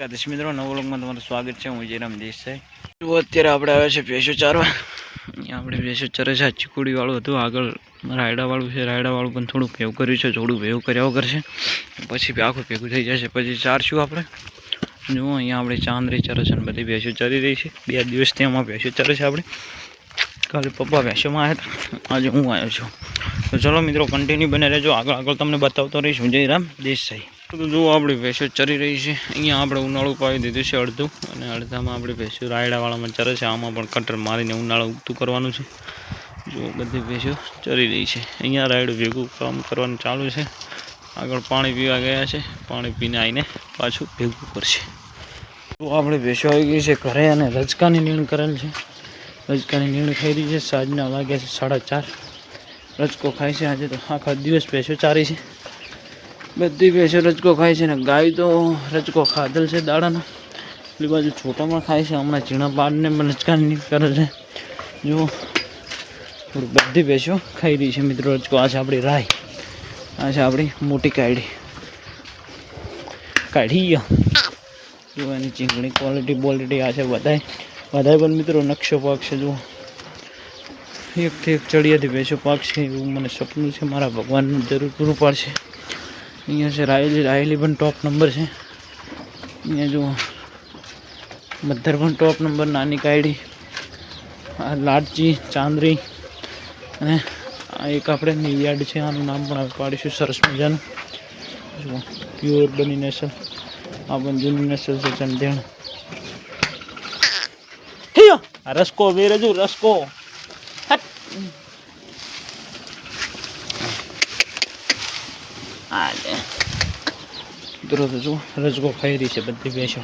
એકાદશ મિત્રો, નવો લોકમાં તમારું સ્વાગત છે. હું જયરામ દેસાઈ. અત્યારે આપણે આવ્યા છે ભેંસો ચારવા. આપણે ભેંસો ચરે છે. આ ચીકુડી હતું. આગળ રાયડાવાળું છે. રાયડાવાળું પણ થોડું ભેવું કર્યું છે. થોડું ભેવું કર્યા છે. પછી આખું ભેગું થઈ જશે. પછી ચારશું આપણે. જુઓ અહીંયા આપણે ચાંદરી ચરે છે અને બધી ભેંસો ચરી રહી છે. બે દિવસથી આમાં ભેંસો ચરે છે આપણે. કાલે પપ્પા ભેંસોમાં આવ્યા હતા. આજે હું આવ્યો છું. તો ચલો મિત્રો કન્ટિન્યુ બને રહેજો. આગળ આગળ તમને બતાવતો રહીશ. હું જયરામ દેસાઈ. તો જુઓ આપણી ભેંસો ચરી રહી છે. અહીંયા આપણે ઉનાળું પાવી દીધું છે અડધું અને અડધામાં આપણી ભેંસો રાયડાવાળામાં ચરે છે. આમાં પણ કટર મારીને ઉનાળું ઉગતું કરવાનું છે. જો બધી ભેંસો ચરી રહી છે. અહીંયા રાયડું ભેગું કામ કરવાનું ચાલુ છે. આગળ પાણી પીવા ગયા છે. પાણી પીને આવીને પાછું ભેગું કરશે. તો આપણે ભેંસો આવી ગઈ છે ઘરે અને રજકાની નીણ કરેલ છે. રજકાની નીણ ખાઈ રહી છે. સાંજના વાગ્યા છે સાડા ચાર. રજકો ખાય છે. આજે તો આખા દિવસ ભેંસો ચારી છે. બધી ભેંસો રજકો ખાય છે ને ગાય તો રજકો ખાધેલ છે દાડાનો. પેલી બાજુ છોટા પણ ખાય છે, હમણાં ઝીણા પાડને પણ રજકાની કરે છે. જો થોડી બધી ભેંસો ખાઈ રહી છે મિત્રો રજકો. આ છે આપણી રાય. આ છે આપણી મોટી કાયડી. કાઢી જુઓ એની ચીંગણી ક્વોલિટી ક્વોલિટી આ છે બધાય. બધાય પણ મિત્રો નકશો પાક છે, જુઓ. એકથી એક ચડિયાથી ભેંસો પાક છે, એવું મને સપનું છે. મારા ભગવાનનું જરૂર પૂરું પાડશે. અહીંયા છે રાયલી રાયલી પણ ટોપ નંબર છે. અહીંયા જુઓ. મધર પણ ટોપ નંબર નાની કાયડી, આ લાડચી, ચાંદરી અને આ એક આપણે નિવિયાડ છે, આનું નામ પણ આપણે પાડીશું, સરસ મજાનું. જુઓ પ્યોર બની નેસલ. આ પણ જૂની નેસલ છે, ચંદેણ. રસકો, વેરજુ રસકો. હટ. આ લે મિત્રો તો જુઓ રજકો ખાઈ રહી છે બધી ભેંસો.